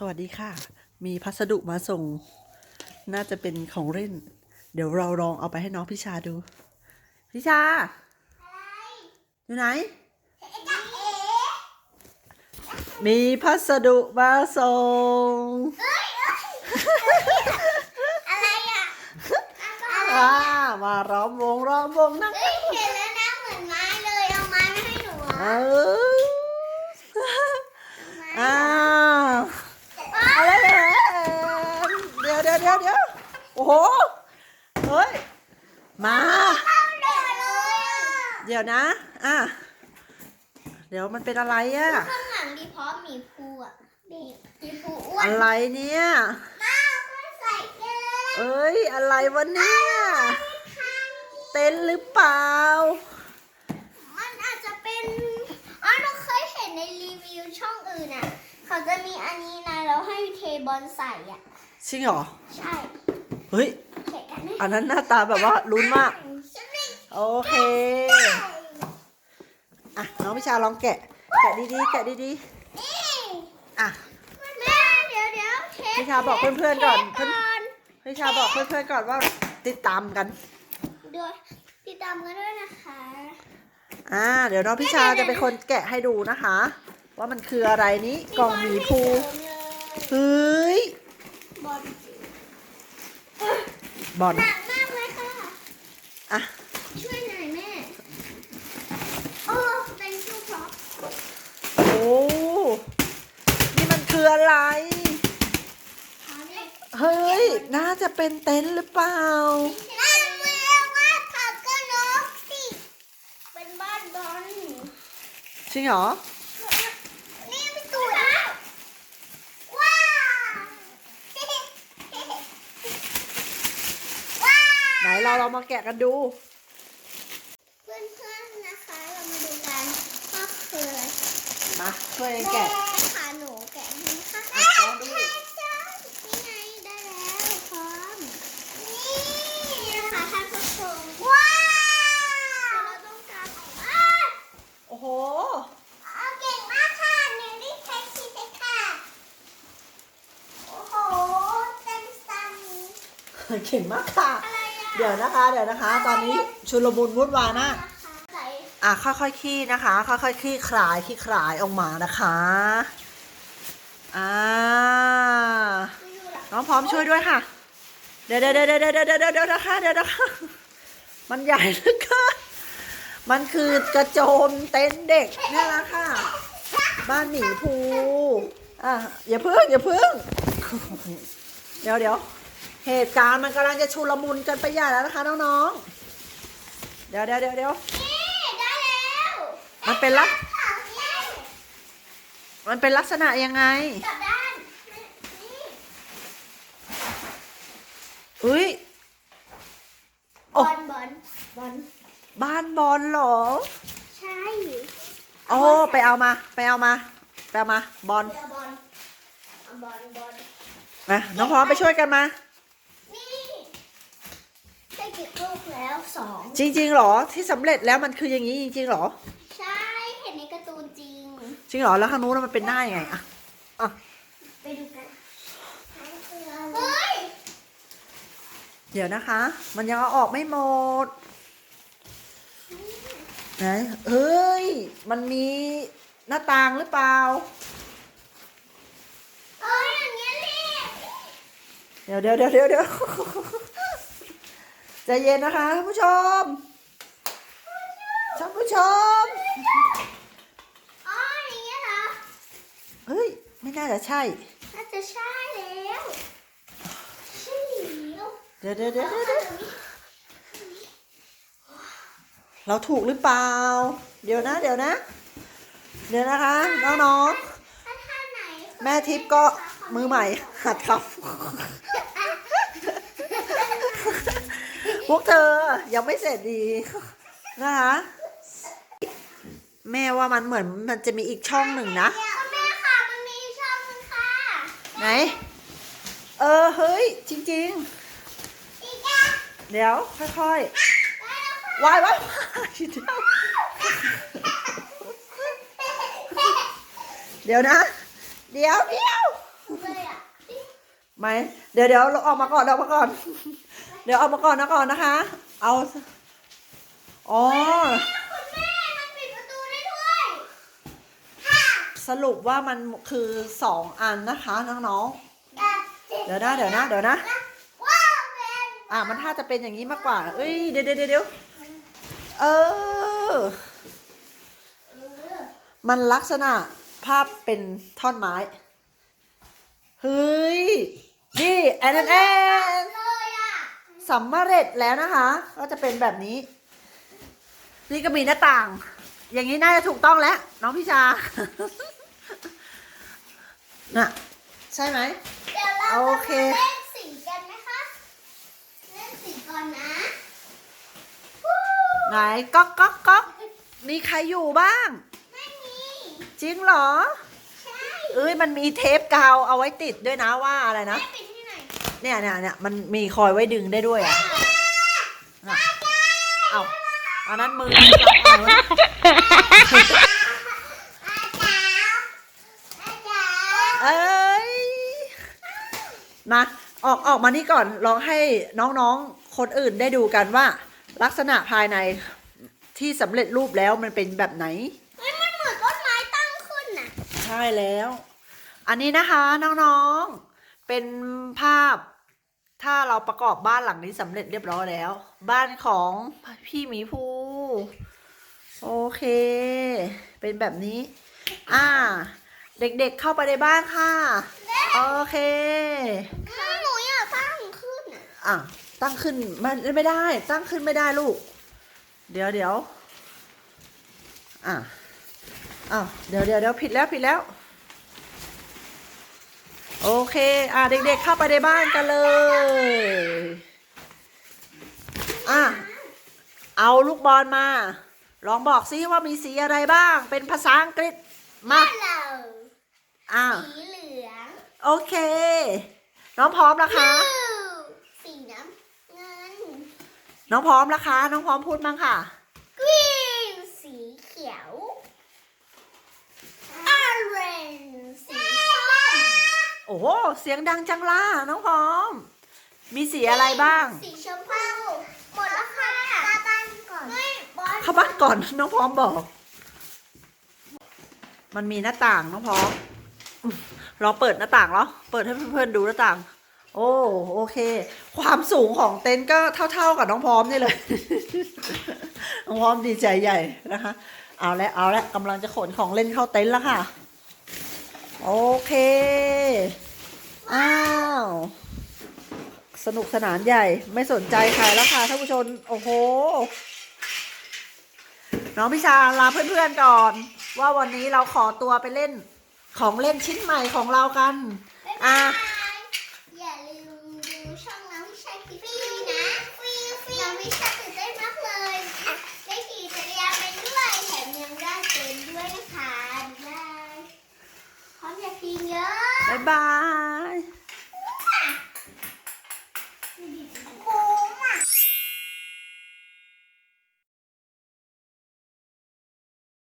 สวัสดีค่ะ มีพัสดุมาส่ง น่าจะเป็นของเล่น เดี๋ยวเราลองเอาไปให้น้องพิชาดู พิชา อยู่ไหน มีพัสดุมาส่ง อะไรอะอ่ามาร้อมวงร้อมวงนั่งเอ้ยเห็นแล้วนะเหมือนไม้เลย เอาไม้มาให้หนูเออะ ออ้าวอะไรเนี่ยเดี๋ยวเดี๋ยวเดี๋ยวเดี๋ยวโอ้โห เฮ้ย มา เข้าเดือเลยอะ เดี๋ยวนะ อะ เดี๋ยวมันเป็นอะไรอะข้างหลังดีเพราะหมีภูอะเด็กหมีภูอ้วนอะไรเนี่ยน้าไม่ใส่เกลือเอ้ย อะไรวะเนี่ย เต้นหรือเปล่า มันอาจจะเป็นอ๋อเราเคยเห็นในรีวิวช่องอื่นอะ เขาจะมีอันนี้นะแล้วให้เทบอลใส่อะ จริงเหรอ ใช่ เฮ้ยเห็นกันไหมอันนั้นหน้าตาแบบว่าลุ้นมากฉันไม่ โอเคอะน้องพิชาลองแกะ แกะดีๆแกะดีนี่ๆอะแม่เดี๋ยวเดี๋ยวเทปพี่ชาบอกเพื่อนๆก่อนเทปก่อนพิชาบอกเพื่อนๆก่อนว่าติดตามกันด้วยติดตามกันด้วยนะคะอ่าเดี๋ยวน้องพิชาจะเป็นคนแกะให้ดูนะคะ ว่ามันคืออะไรนี้กล่องหมีภูเฮ้ยบอล บอล หนักมากเลยค่ะ อะ ช่วยหน่อยแม่ โอ้เป็นชูพร็อพ โอ้ นี่มันคืออะไร เขาเนี่ย เฮ้ย น่าจะเป็นเต็นท์หรือเปล่า นั่นเรียกว่าผักกระนกสิ เป็นบ้านบอลจริงเหรอ นี่เป็นตูดนะว้าวว้าวไหนเราเรามาแกะกันดู เพื่อนๆนะคะเรามาดูกันว่าคืออะไรมาช่วยกันแกะ แม่ค่ะหนูแกะให้ค่ะ อะลองดู นี่ไงได้แล้วพร้อม นี่นะคะท่านผู้ชม ว้าวเราต้องการออกมาโอ้โห เอาเก่งมากค่ะหนึ่งรีบใช้ชีสเลยค่ะ โอ้โหเต็มซัมเก่งมากค่ะอะไรอะเดี๋ยวนะคะ เดี๋ยวนะคะ ตอนนี้ชุลมุนวุ่นวายมาก นะคะใส่อะค่อยๆขี้นะคะ ค่อยๆขี้คลายขี้คลายออกมานะคะอ่าไม่รู้ละน้องพร้อมช่วยด้วยค่ะ เดี๋ยวเดี๋ยวเดี๋ยวเดี๋ยวเดี๋ยวเดี๋ยวเดี๋ยวนะคะเดี๋ยวนะคะ มันใหญ่เหลือเกินมันคือกระโจมเต็นท์เด็กเนี่ยแหละค่ะ บ้านหมีภูอะอย่าเพิ่งอย่าเพิ่ง เดี๋ยวเดี๋ยวเหตุการณ์มันกำลังจะชุลมุนกันไปใหญ่แล้วนะคะน้องๆ เดี๋ยวเดี๋ยวเดี๋ยวเดี๋ยวนี่ได้แล้วมันเป็นลักค่ะนี่มันเป็นลักษณะยังไงกลับด้านนี่อุ้ยบโอ้อลบอล บอลบ้านบอลเหรอ ใช่โอ้ไปเอามา ไปเอามาไปเอามาบอลเดี๋ยวบอลเอาบอลบอลมาน้องพร้อมไปช่วยกันมา นี่ได้กี่ลูกแล้วสองจริงๆเหรอที่สำเร็จแล้วมันคืออย่างนี้จริงๆเหรอ ใช่เห็นในการ์ตูนจริง จริงเหรอแล้วข้างนู้นมันเป็นหน้ายังไงอะอะไปดูกันเฮ้ย เดี๋ยวนะคะ มันยังเอาออกไม่หมด ไหนเฮ้ย มันมีหน้าต่างหรือเปล่า เอ้ยอย่างเงี้ยรีบเดี๋ยวเดี๋ยวเดี๋ยวเดี๋ยวเดี๋ยวใจเย็นนะคะท่านผู้ชมท่านผู้ชม อ๋ออย่างเงี้ยเหรอ เฮ้ย ไม่น่าจะใช่ น่าจะใช่แล้วใช่แล้ว เดี๋ยวเดี๋ยวเดี๋ยวเดี๋ยวเดี๋ยว เราถูกหรือเปล่า เดี๋ยวนะ เดี๋ยวนะ เดี๋ยวนะคะ น้องถ้าท่าไหนๆแม่ทิพย์ก็มือใหม่ หัดขับ พวกเธอยังไม่เสร็จดีนะคะ แม่ว่ามันเหมือนมันจะมีอีกช่องหนึ่งนะคุณแม่ค่ะ มันมีช่องนึงค่ะ ไหน เออ เฮ้ย จริงอีกอะๆเดี๋ยว ค่อยได้แล้วค่ะๆ วายวายวายเดี๋ยวเดี๋ยวนะ เดี๋ยวเดี๋ยวเว้ยไหมเดี๋ยวเดี๋ยวเราออกมาก่อนออกมาก่อน เดี๋ยวออกมาก่อนนะก่อนนะคะ เอาอ๋อคุณแม่มันปิดประตูได้ด้วยค่ะสรุปว่ามันคือสองอันนะคะน้องๆ เดี๋ยวนะเดี๋ยวนะเดี๋ยวนะว้าวเป็นอะมันถ้าจะเป็นอย่างนี้มากกว่า เอ้ยเดี๋ยวเดี๋ยวเดี๋ยว เออ มันลักษณะภาพเป็นท่อนไม้ เฮ้ย นี่แอนแอนแอนเลยอะสำเร็จแล้วนะคะ ก็จะเป็นแบบนี้ นี่ก็มีหน้าต่าง อย่างนี้น่าจะถูกต้องแล้ว น้องพิชา น่ะ ใช่ไหมเดี๋ยวเราโอจะเค มาเล่นสีกันไหมคะ เล่นสีก่อนนะวู้ ไหนก๊อกก๊อกก๊อกมีใครอยู่บ้าง ไม่มีจริงเหรอ ใช่เอ้ยมันมีเทปกาวเอาไว้ติดด้วยนะว่าอะไรนะ แม่ปิดที่ไหนเนี่ยเนี่ยเนี่ยมันมีคอยไว้ดึงได้ด้วยอะน่ะเอาอันนั้นมือเอาไว้อาจารย์เอ้ยมาออกออกมานี่ก่อนลองให้น้องๆ คนอื่นได้ดูกันว่า ลักษณะภายในที่สำเร็จรูปแล้วมันเป็นแบบไหน เฮ้ยมันเหมือนต้นไม้ตั้งขึ้นน่ะ ใช่แล้ว อันนี้นะคะน้องๆ เป็นภาพ ถ้าเราประกอบบ้านหลังนี้สำเร็จเรียบร้อยแล้ว บ้านของพี่หมีภูโอเค เป็นแบบนี้ อ่า เด็กๆเข้าไปในบ้านค่ะ โอเคหนูอยากตั้งขึ้นน่ะ อะ ตั้งขึ้นมันไม่ได้ ตั้งขึ้นไม่ได้ลูก เดี๋ยวเดี๋ยวอะอ้าวเดี๋ยวเดี๋ยวเดี๋ยวผิดแล้วผิดแล้ว โอเค อะเด็กๆเข้าไปในบ้านกันเลย อะเอาลูกบอลมา ลองบอกซิว่ามีสีอะไรบ้าง เป็นภาษาอังกฤษ มาเราอะสีเหลือง โอเค น้องพร้อมแล้วคะ สีน้ำเงิน น้องพร้อมแล้วคะ น้องพร้อมพูดบ้างค่ะกรีนสีเขียวออเรนสีส้มโอ้โหเสียงดังจังล่ะน้องพร้อม มีสีอะไรบ้าง สีชมพูหมดแล้วค่ะตาบ้านก่อนไม่บอลเข้าบ้านก่อนน้องพร้อมบอก มันมีหน้าต่างน้องพร้อมอืมลองเปิดหน้าต่างเหรอ เปิดให้เพื่อนๆดูหน้าต่าง โอ้โอเค ความสูงของเต็นท์ก็เท่า ๆกับน้องพร้อมนี่เลย น้องพร้อมดีใจใหญ่นะคะ เอาละเอาละกำลังจะขนของเล่นเข้าเต็นท์แล้วค่ะ โอเค อ้าว สนุกสนานใหญ่ไม่สนใจใครแล้วค่ะท่านผู้ชมโอ้โห น้องพิชาลาเพื่อนๆก่อน ว่าวันนี้เราขอตัวไปเล่นของเล่นชิ้นใหม่ของเรากัน อะ อย่าลืมดูช่องน้องพิชัยฟรีๆนะฟรีฟรีน้องพิชัยตื่นเต้นมากเลยอะได้ขี่จักรยานไปด้วยแถมยังได้ เต้